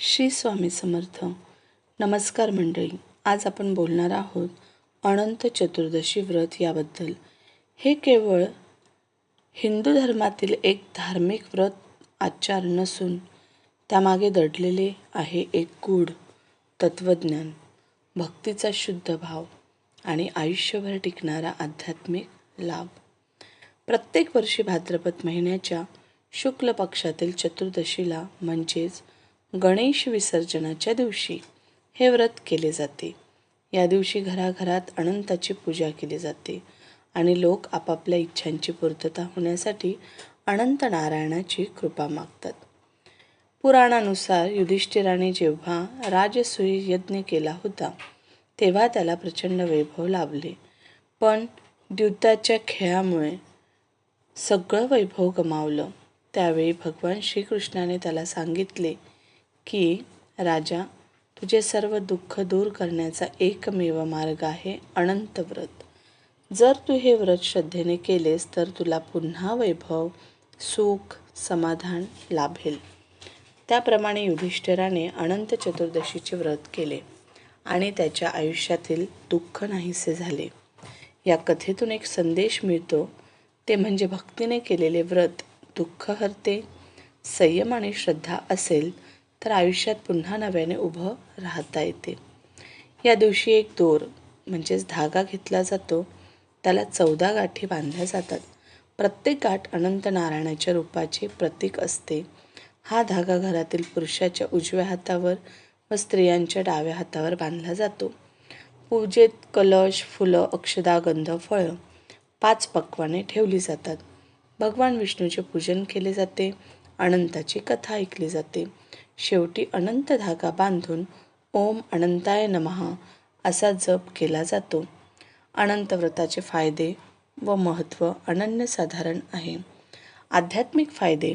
श्री स्वामी समर्थ. नमस्कार मंडळी आज आपण बोलणार आहोत अनंत चतुर्दशी व्रत याबद्दल. हे केवळ हिंदू धर्मातील एक धार्मिक व्रत आचार नसून त्यामागे दडलेले आहे एक गूढ तत्त्वज्ञान भक्तीचा शुद्ध भाव आणि आयुष्यभर टिकणारा आध्यात्मिक लाभ. प्रत्येक वर्षी भाद्रपद महिन्याच्या शुक्ल पक्षातील चतुर्दशीला म्हणजेच गणेश विसर्जनाच्या दिवशी हे व्रत केले जाते. या दिवशी घराघरात अनंताची पूजा केली जाते आणि लोक आपापल्या इच्छांची पूर्तता होण्यासाठी अनंत नारायणाची कृपा मागतात. पुराणानुसार युधिष्ठिराने जेव्हा राजसूय यज्ञ केला होता तेव्हा त्याला प्रचंड वैभव लाभले. पण द्युताच्या खेळामुळे सगळं वैभव गमावलं. त्यावेळी भगवान श्रीकृष्णाने त्याला सांगितले की राजा तुझे सर्व दुःख दूर करण्याचा एकमेव मार्ग आहे अनंत व्रत. जर तू हे व्रत श्रद्धेने केलेस तर तुला पुन्हा वैभव सुख समाधान लाभेल. त्याप्रमाणे युधिष्ठिराने अनंत चतुर्दशीचे व्रत केले आणि त्याच्या आयुष्यातील दुःख नाहीसे झाले. या कथेतून एक संदेश मिळतो ते म्हणजे भक्तीने केलेले व्रत दुःख हरते संयम आणि श्रद्धा असेल तर आयुष्यात पुन्हा नव्याने उभं राहता येते. या दिवशी एक दोर म्हणजेच धागा घेतला जातो. त्याला चौदा गाठी बांधल्या जातात. प्रत्येक गाठ अनंत नारायणाच्या रूपाचे प्रतीक असते. हा धागा घरातील पुरुषाच्या उजव्या हातावर व स्त्रियांच्या डाव्या हातावर बांधला जातो. पूजेत कलश फुलं अक्षदा गंध फळं पाच पक्वाने ठेवली जातात. भगवान विष्णूचे पूजन केले जाते. अनंताची कथा ऐकली जाते. शेवटी अनंत धागा बांधून ओम अनंताय नमहा असा जप केला जातो. अनंत व्रताचे फायदे व महत्त्व अनन्यसाधारण आहे. आध्यात्मिक फायदे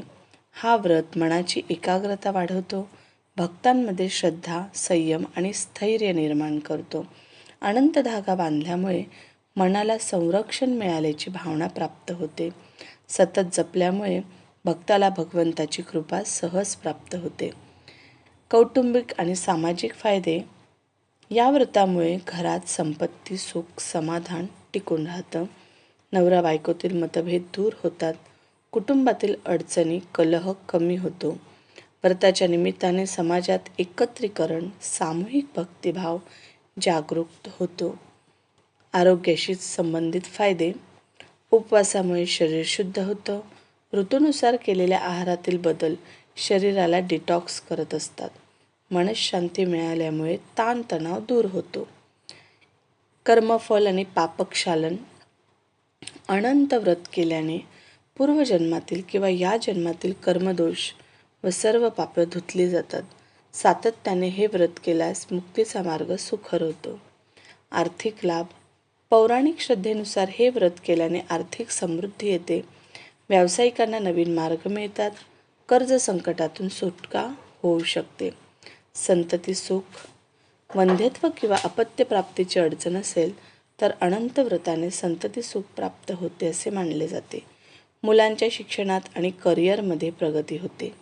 हा व्रत मनाची एकाग्रता वाढवतो भक्तांमध्ये श्रद्धा संयम आणि स्थैर्य निर्माण करतो. अनंत धागा बांधल्यामुळे मनाला संरक्षण मिळाल्याची भावना प्राप्त होते. सतत जपल्यामुळे भक्ताला भगवंताची कृपा सहज प्राप्त होते. कौटुंबिक आणि सामाजिक फायदे या व्रतामुळे घरात संपत्ती सुख समाधान टिकून राहतं. नवरा बायकोतील मतभेद दूर होतात. कुटुंबातील अडचणी कलह कमी होतो. व्रताच्या निमित्ताने समाजात एकत्रीकरण सामूहिक भक्तिभाव जागरूक होतो. आरोग्याशी संबंधित फायदे. उपवासामुळे शरीर शुद्ध होतं. ऋतूनुसार केलेल्या आहारातील बदल शरीराला डिटॉक्स करत असतात. मनशांती मिळाल्यामुळे ताणतणाव दूर होतो. कर्मफल आणि पापक्षालन अनंत व्रत केल्याने पूर्वजन्मातील किंवा या जन्मातील कर्मदोष व सर्व पापं धुतली जातात. सातत्याने हे व्रत केल्यास मुक्तीचा मार्ग सुखर होतो. आर्थिक लाभ. पौराणिक श्रद्धेनुसार हे व्रत केल्याने आर्थिक समृद्धी येते. व्यावसायिकांना नवीन मार्ग मिळतात. कर्ज संकटातून सुटका होऊ शकते. संतती सुख वंध्यत्व किंवा अपत्यप्राप्तीची अडचण असेल तर अनंत व्रताने संतती सुख प्राप्त होते असे मानले जाते. मुलांच्या शिक्षणात आणि करिअरमध्ये प्रगती होते.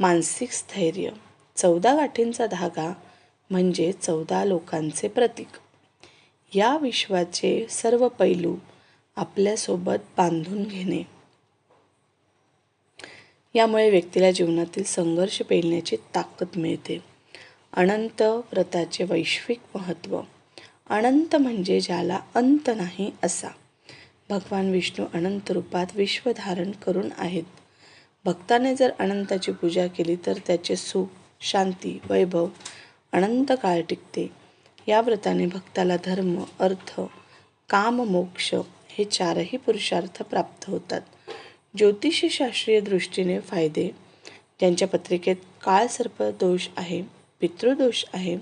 मानसिक स्थैर्य चौदा गाठींचा धागा म्हणजे चौदा लोकांचे प्रतीक. या विश्वाचे सर्व पैलू आपल्यासोबत बांधून घेणे. यामुळे व्यक्तीला जीवनातील संघर्ष पेलण्याची ताकद मिळते. अनंत व्रताचे वैश्विक महत्त्व अनंत म्हणजे ज्याला अंत नाही असा. भगवान विष्णू अनंत रूपात विश्व धारण करून आहेत. भक्ताने जर अनंताची पूजा केली तर त्याचे सुख शांती वैभव अनंत काळ टिकते. या व्रताने भक्ताला धर्म अर्थ काम मोक्ष हे चारही पुरुषार्थ प्राप्त होतात. ज्योतिषशास्त्रीय दृष्टीने फायदे. त्यांच्या पत्रिकेत काळसर्प दोष आहे पितृदोष आहे.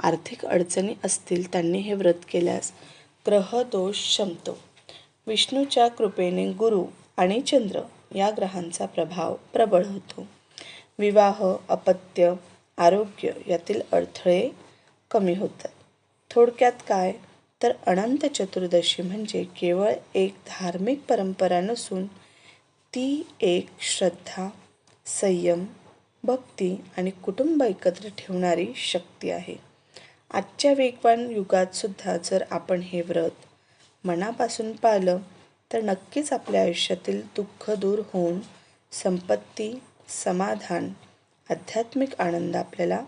आर्थिक अडचणी असतील त्यांनी हे व्रत केल्यास ग्रह दोष शमतो विष्णूच्या कृपेने गुरु आणि चंद्र या ग्रहांचा प्रभाव प्रबळ होतो. विवाह अपत्य आरोग्य यातील अडथळे कमी होतात. थोडक्यात काय? तर अनंत चतुर्दशी म्हणजे केवळ एक धार्मिक परंपरा नसून ती एक श्रद्धा संयम भक्ती आणि कुटुंब एकत्र ठेवणारी शक्ती आहे. आजच्या वेगवान युगातसुद्धा जर आपण हे व्रत मनापासून पाळलं तर नक्कीच आपल्या आयुष्यातील दुःख दूर होऊन संपत्ती समाधान आध्यात्मिक आनंद आपल्याला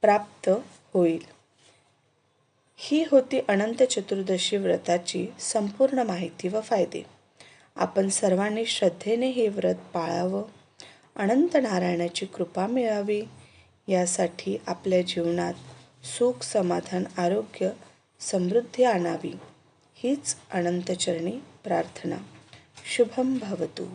प्राप्त होईल. ही होती अनंत चतुर्दशी व्रताची संपूर्ण माहिती व फायदे. आपण सर्वांनी श्रद्धेने हे व्रत पाळावं. अनंत नारायणाची कृपा मिळावी. यासाठी आपल्या जीवनात सुख समाधान आरोग्य समृद्धी आणावी. हीच अनंतचरणी प्रार्थना. शुभम भवतू.